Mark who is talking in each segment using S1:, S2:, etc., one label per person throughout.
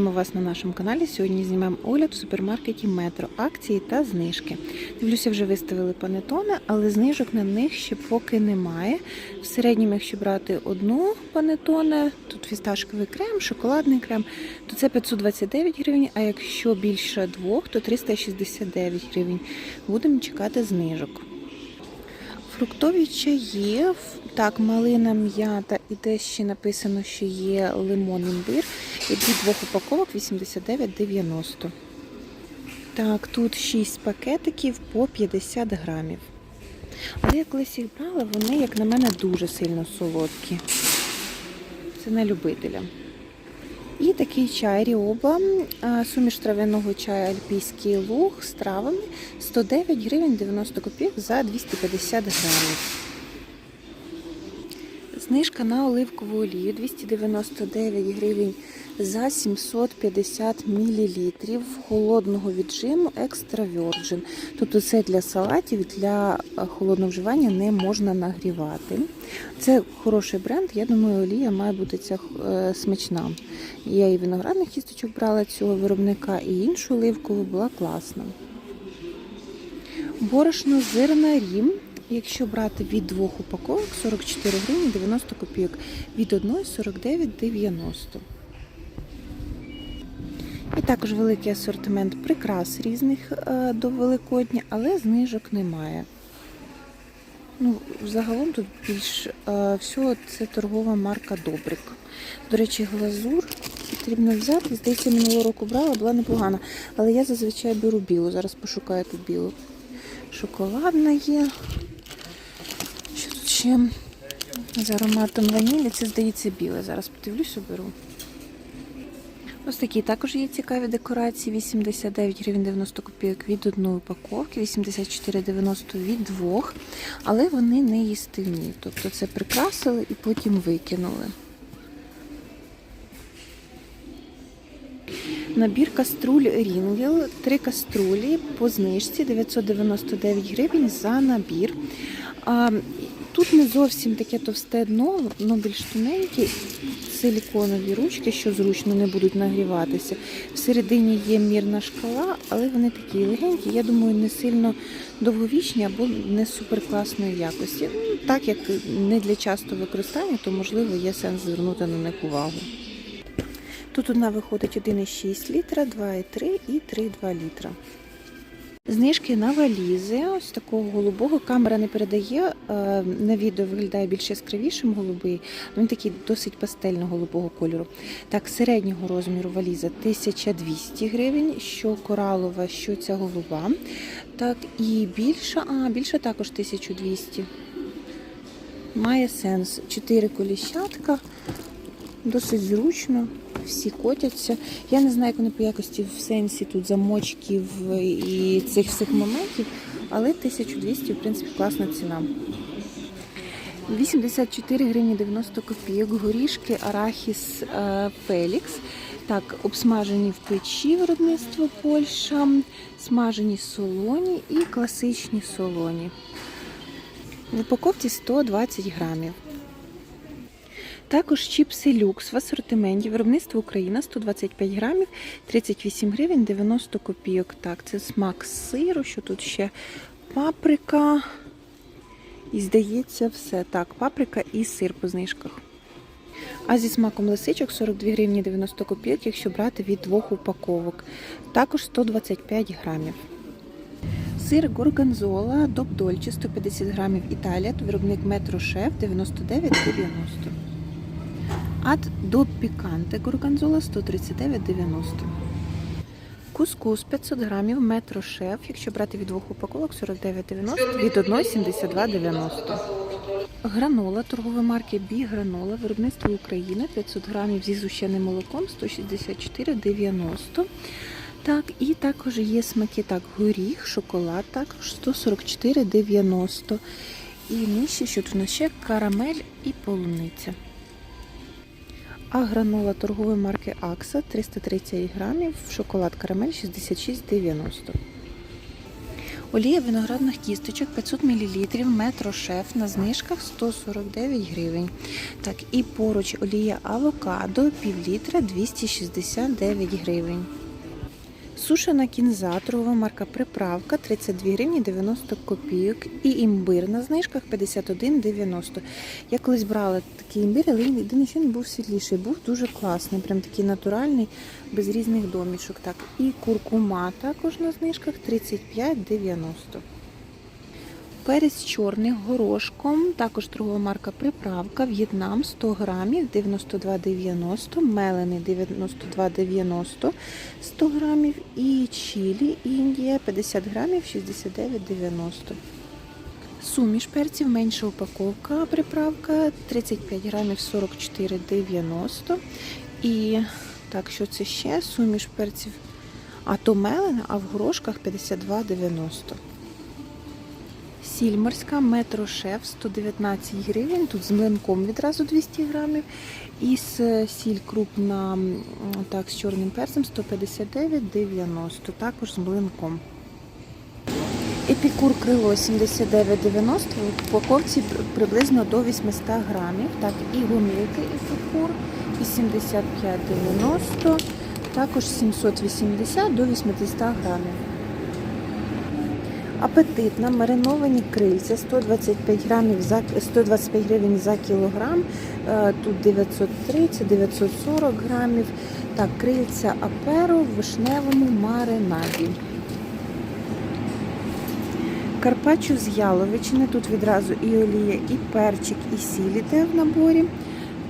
S1: Ми вас на нашому каналі. Сьогодні знімаємо огляд в супермаркеті Метро, акції та знижки. Дивлюся, вже виставили панетони, але знижок на них ще поки немає. В середньому, якщо брати одну панетоне, тут фісташковий крем, шоколадний крем, то це 529 гривень, а якщо більше двох, то 369 гривень. Будемо чекати знижок. Фруктові чаї, так, малина м'ята і десь ще написано, що є лимон імбир. І від двох упаковок 89,90. Так, тут 6 пакетиків по 50 грамів. Але я колись їх брала, вони, як на мене, дуже сильно солодкі. Це на любителя. І такий чай Ріоба, суміш трав'яного чаю Альпійський луг з травами 109 гривень 90 копійок за 250 грамів. Знижка на оливкову олію 299 гривень за 750 мл холодного віджиму Extra Virgin. Тобто це для салатів, для е, холодного вживання не можна нагрівати. Це хороший бренд, я думаю, олія має бути ця е, смачна. Я і виноградних кісточок брала цього виробника, і іншу оливкову була класна. Борошно зерна рім. Якщо брати від двох упаковок 44 гривні 90 копійок, від одної 49,90. І також великий асортимент прикрас різних е, до Великодня, але знижок немає. Ну, Загалом тут більш е, всього це торгова марка Добрик. До речі, глазур потрібно взяти. Здається, минулого року брала, була непогана. Але я зазвичай беру білу. Зараз пошукаю тут білу. Шоколадна є. Що тут ще? З ароматом ванілі. Це здається біле. Зараз подивлюсь, оберу. Ось такі також є цікаві декорації. 89 гривень 90 копійок від одної упаковки, 84,90 від двох, але вони не їстивні. Тобто це прикрасили і потім викинули. Набір каструль Рінгел, три каструлі по знижці 999 гривень за набір. Тут не зовсім таке товсте дно, воно більш тоненьке, силіконові ручки, що зручно не будуть нагріватися. Всередині є мірна шкала, але вони такі легенькі. Я думаю, не сильно довговічні або не суперкласної якості. Ну, Так як не для частого використання, то можливо є сенс звернути на них увагу. Тут одна виходить 1,6 літра, 2,3 і 3,2 літра. Знижки на валізи, ось такого голубого. Камера не передає. е, На відео виглядає більш яскравішим голубий. Він такий досить пастельно-голубого кольору. Так, середнього розміру валіза 1200 гривень, що коралова, що ця голуба. Так, і більша, а більша також 1200. Має сенс. Чотири коліщатка. Досить зручно, всі котяться. Я не знаю, як вони по якості в сенсі тут замочків і цих всіх моментів, але 1200, в принципі, класна ціна. 84 гривні 90 копійок, горішки, арахіс е, Фелікс. Так, обсмажені в печі виробництво Польща, смажені солоні і класичні солоні. В упаковці 120 грамів. Також чіпси люкс в асортименті виробництво Україна 125 грамів, 38 гривень 90 копійок. Так, це смак сиру, що тут ще паприка. І здається, все. Так, паприка і сир по знижках. А зі смаком лисичок 42 гривні 90 копійок, якщо брати від двох упаковок. Також 125 грамів. Сир горгонзола Добдольче 150 грамів Італія, виробник Метро Шеф 99,90. Ад до піканте горгонзола 139,90. Кускус 500 грамів Метро Шеф, якщо брати від двох упаковок 49,90, від 1,72,90. Гранола торгової марки Бі Гранола, виробництво України 500 грамів зі зущеним молоком 164,90. Так, і також є смаки так, горіх, шоколад, також 144,90. І нижче, що тут у нас ще карамель і полуниця. А гранула торгової марки Акса 330 грамів, шоколад карамель 66,90. Олія виноградних кісточок 500 мл, метро шеф на знижках 149 гривень. Так, і поруч олія авокадо пів літра 269 гривень. Сушена кінза, торгова марка приправка 32 гривні 90 копійок. І імбир на знижках 51,90. Я колись брала такий імбир, але що він був світліший, був дуже класний, прям такий натуральний, без різних домішок. Так, і куркума також на знижках 35,90. Перець чорний горошком, також торгова марка приправка, В'єтнам 100 грамів 92,90, мелений 92,90 100 грамів і чилі Індія 50 грамів 69,90. Суміш перців, менша упаковка, приправка 35 грамів 44,90. І так, що це ще? Суміш перців, а то мелена, а в горошках 52,90. Сіль морська метро шеф 119 гривень. Тут з млинком відразу 200 грамів. І з сіль крупна так, з чорним перцем 159,90. Також з млинком. Епікур крило 79,90 в упаковці приблизно до 800 грамів. Так, і гумілки епікур 85,90, також 780 до 800 грамів. Апетитна мариновані крильця 125 грамів за 125 гривень за кілограм. Е, Тут 930, 940 грамів. Так, крильця аперо в вишневому маринаді. Карпаччо з яловичини. Тут відразу і олія, і перчик, і сіль іде в наборі.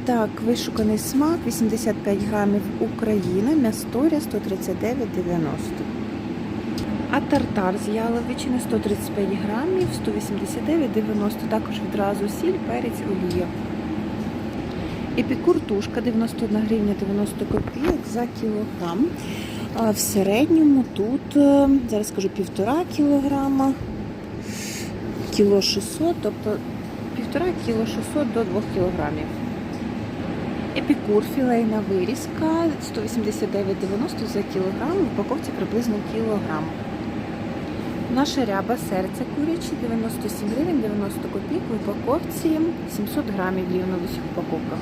S1: Так, вишуканий смак 85 грамів Україна, м'ясторя 139,90. А тартар з яловичини 135 грамів, 189,90. Також відразу сіль, перець, олія. Епікур тушка 91 гривня 90 копійок за кілограм. А в середньому тут, е, зараз скажу, півтора кілограма, кіло 600, тобто півтора кіло 600 до 2 кілограмів. Епікур філейна вирізка 189,90 за кілограм, в упаковці приблизно кілограм. Наша ряба серце курячі 97 гривень 90 копійок в упаковці 700 грамів є на усіх упаковках.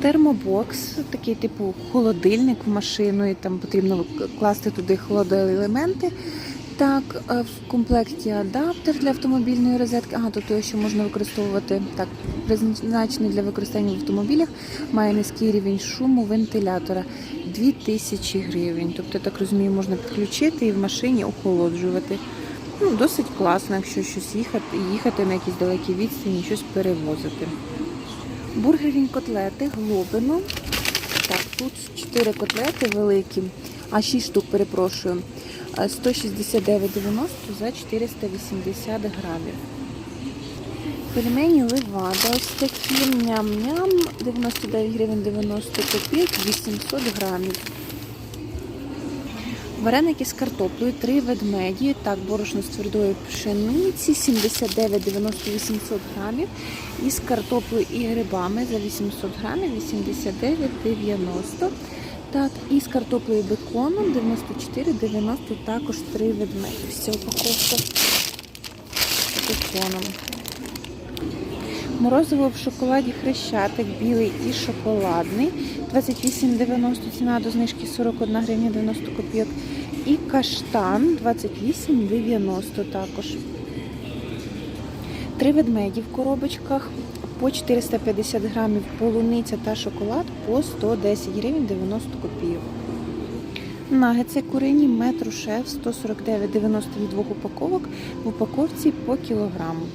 S1: Термобокс, такий типу холодильник в машину, і там потрібно класти туди холодоелементи. Так, е, в комплекті адаптер для автомобільної розетки. Ага, тобто ще можна використовувати так, призначений для використання в автомобілях, має низький рівень шуму вентилятора 2000 гривень. Тобто, так розумію, можна підключити і в машині охолоджувати. Ну, досить класно, якщо щось їхати, їхати на якісь далекі відстані, щось перевозити. Бургерні котлети, глобино. Так, тут 4 котлети великі, а 6 штук, перепрошую. Е, 169,90 за 480 грамів. Пельмені левада ось такі ням-ням, 99 гривень 90 копійок, 800 грамів. Вареники з картоплею, три ведмеді, так, борошно з твердої пшениці, 79,90 800 грамів. І з картоплею і грибами за 800 грамів, 89,90. Так, і з картоплею беконом 94,90 також три ведмеді. Вся упаковка з беконом. Морозиво в шоколаді хрещатик білий і шоколадний. 28,90 ціна до знижки 41 гривня 90 копійок. І каштан 28,90 також. Три ведмеді в коробочках по 450 грамів полуниця та шоколад по 110 гривень 90 копійок. Нагетси курині метро шеф 149,90 від двох упаковок в упаковці по кілограму.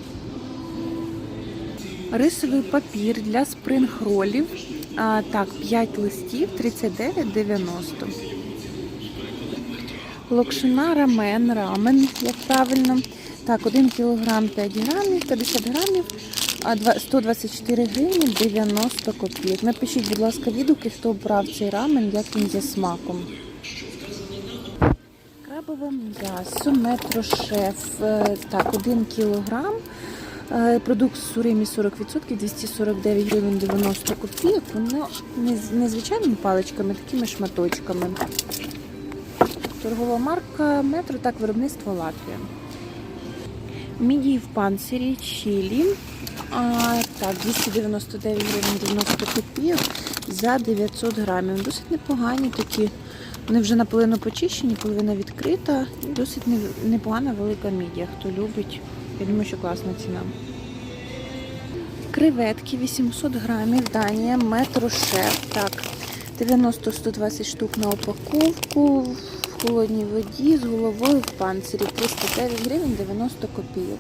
S1: Рисовий папір для спринг-ролів. Так, 5 листів 39,90. Локшина рамен, рамен, як правильно. Так, 1 кг 5 грамів, 50 грамів, а 124 гривні 90 копійок. Напишіть, будь ласка, відгуки, хто брав цей рамен, як він за смаком. Крабове м'ясо, метро шеф, е, так, 1 кілограм. Е, Продукт з суримі 40%, 249 гривень 90 копійок. Воно не, звичайними паличками, такими шматочками. торгова марка Метро, так виробництво Латвія. Мідії в панцирі чилі. А, так, 299 гривень 90 копійок за 900 грамів. Досить непогані такі. Вони вже наполовину почищені, половина відкрита. Досить непогана велика мідія. Хто любить, я думаю, що класна ціна. Креветки 800 грамів, Данія, метро шеф. Так, 90-120 штук на упаковку в холодній воді з головою в панцирі 309 гривень 90 копійок.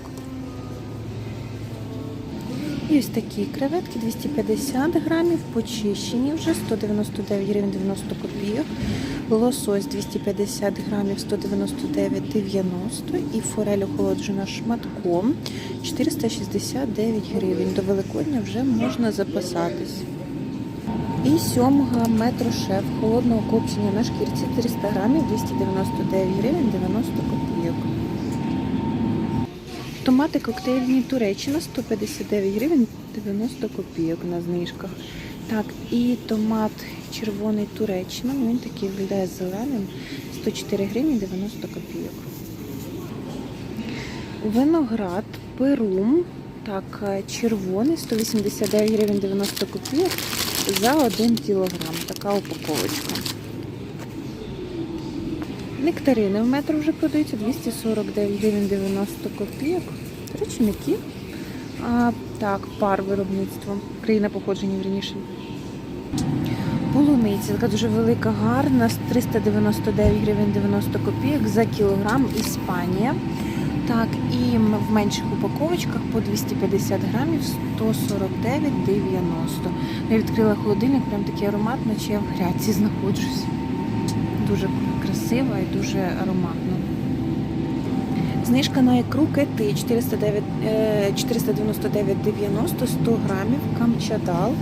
S1: І ось такі креветки 250 грамів, почищені вже 199 гривень 90 копійок. Лосось 250 грамів 199,90 і форель охолоджена шматком 469 гривень. До Великодня вже можна запасатись. І сьомга метро шеф холодного копчення на шкірці 300 грамів 299 гривень 90 копійок. Томати коктейльні Туреччина 159 гривень 90 копійок на знижках. Так, і томат червоний Туреччина, ну, він такий виглядає зеленим, 104 гривні 90 копійок. Виноград Перум, так, е, червоний, 189 гривень 90 копійок за 1 кілограм. Така упаковочка. Нектарини в метро вже продаються 249 гривень 90 копійок. До. А, так, пар виробництва. Країна походження вірніше. Полуниця, така дуже велика, гарна, з 399 гривень 90 копійок за кілограм Іспанія. Так, і в менших упаковочках по 250 грамів 149,90. Я відкрила холодильник, прям такий аромат, наче я в гряці знаходжусь. Дуже красиво і дуже ароматно. Знижка на ікру кети 409, е, 499,90 100 грамів, камчадал.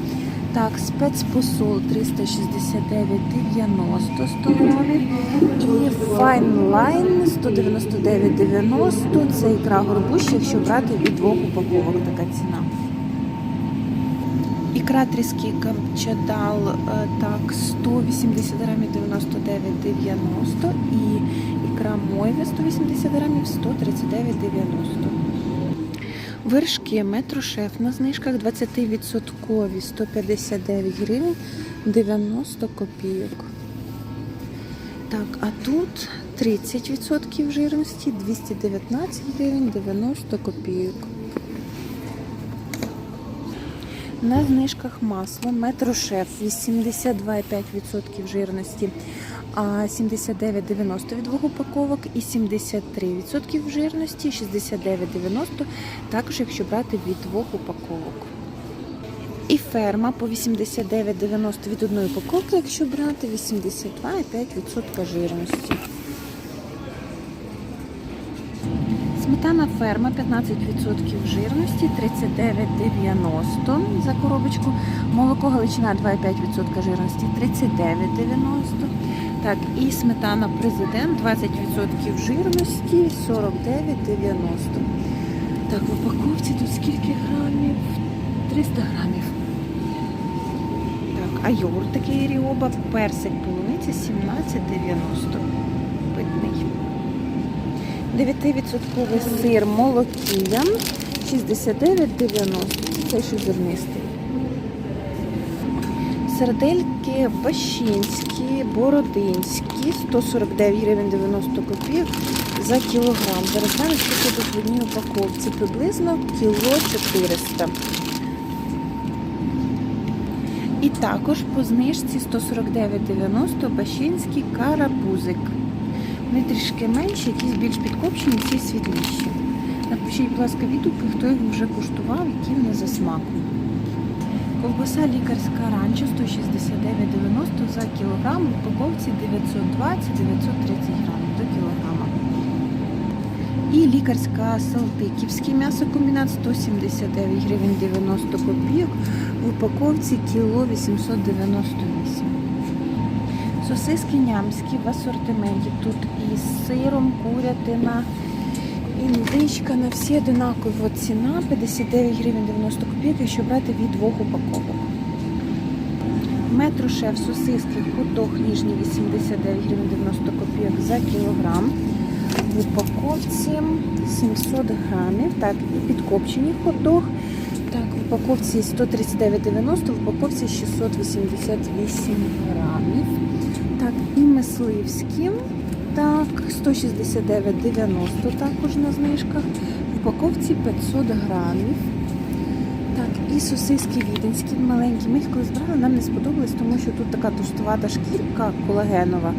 S1: Так, спецпосол 369,90 100 грамів. І Line 199,90. Це ікра горбуща, якщо брати від двох упаковок така ціна. Ікра тріски камчадал е, так 180 грамів 99,90 і ікра мойве 180 грамів 139,90. Вершки метрошеф на знижках 20% 159 гривень 90 копійок. Так, а тут 30% жирності 219 гривень 90 копійок. На знижках масло метро шеф 82,5% жирності, а 79,90 від двох упаковок і 73% жирності, 69,90 також якщо брати від двох упаковок. І ферма по 89,90 від одної упаковки, якщо брати 82,5% жирності. Сметана ферма 15% жирності, 39,90 за коробочку. Молоко Галичина 2,5% жирності, 39,90. Так, і сметана президент 20% жирності, 49,90. Так, в упаковці тут скільки грамів? 300 грамів. Так, а йогурт такий ріоба, персик полуниця 17,90. Питний. 9% сир молокіян 69,90. Цей що зернистий. Сердельки бащинські, бородинські 149 гривень 90 копійок за кілограм. Зараз знаю, що тут в одній упаковці. Приблизно кіло 400. І також по знижці 149,90 бащинський карапузик. Вони трішки менші, якісь більш підкопчені, ці світліші. Напишіть, будь ласка, відгуки, хто їх вже куштував, які вони за смаком. Ковбаса лікарська ранчо 169,90 за кілограм, в упаковці 920-930 грамів до кілограма. І лікарська салтиківський м'ясокомбінат 179 гривень 90 копійок, в упаковці кіло 898. Сосиски нямські в асортименті. Тут і з сиром, курятина, індичка на всі одинакові. Ціна 59 гривень 90 копійок, якщо брати від двох упаковок. Метро шеф сосиски хот-дог ніжні 89 гривень 90 копійок за кілограм. В упаковці 700 грамів. Так, і підкопчені хот-дог. Так, в упаковці 139,90, в упаковці 688 грамів. Так, і мисливські. Так, 169,90 також на знижках. В упаковці 500 грамів. Так, і сосиски віденські маленькі. Ми їх коли збирали, нам не сподобались, тому що тут така товстувата шкірка колагенова.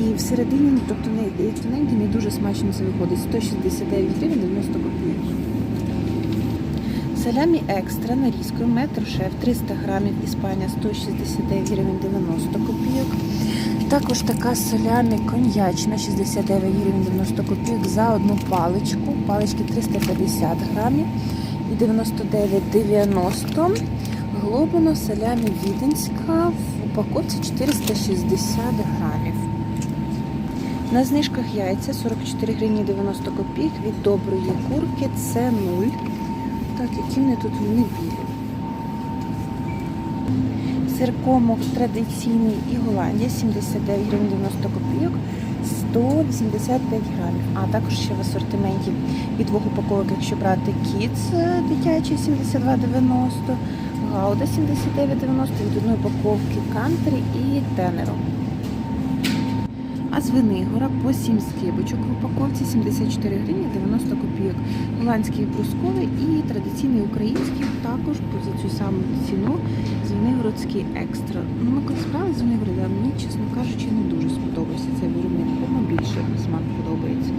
S1: І всередині, ну, тобто не тоненькі, не дуже смачно це виходить. 169 гривень 90 копійок. Салямі екстра нарізкою метр шеф 300 грамів Іспанія 169 гривень 90 копійок. Також така салямі коньячна 69 гривень 90 копійок за одну паличку. Палички 350 грамів і 99,90. Глобино салямі віденська в упаковці 460 грамів. На знижках яйця 44 гривні 90 копійок від доброї курки. Це 0. Так, які вони тут вони білі. Сир комок традиційний і Голландія 79 гривень 90 копійок, 185 грамів. А також ще в асортименті від двох упаковок, якщо брати кіц дитячий 72,90, гауда 79,90 від одної упаковки кантри і тенеро. А з Винигора по 7 скибочок в упаковці 74 гривні 90 копійок. Голландський брусковий і традиційний український також по за цю саму ціну Звенигородський екстра. Ну, ми коли справили з Звенигорода, мені, чесно кажучи, не дуже сподобався цей виробник. Кому більше смак подобається.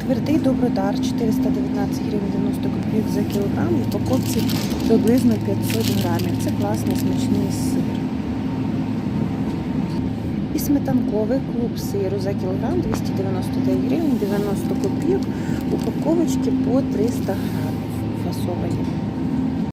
S1: Твердий добродар 419 гривень 90 копійок за кілограм. В упаковці приблизно 500 грамів. Це класний смачний сир. І сметанковий клуб сиру за кілограм 299 гривень 90 копійок. Упаковочки по 300 грамів фасовані.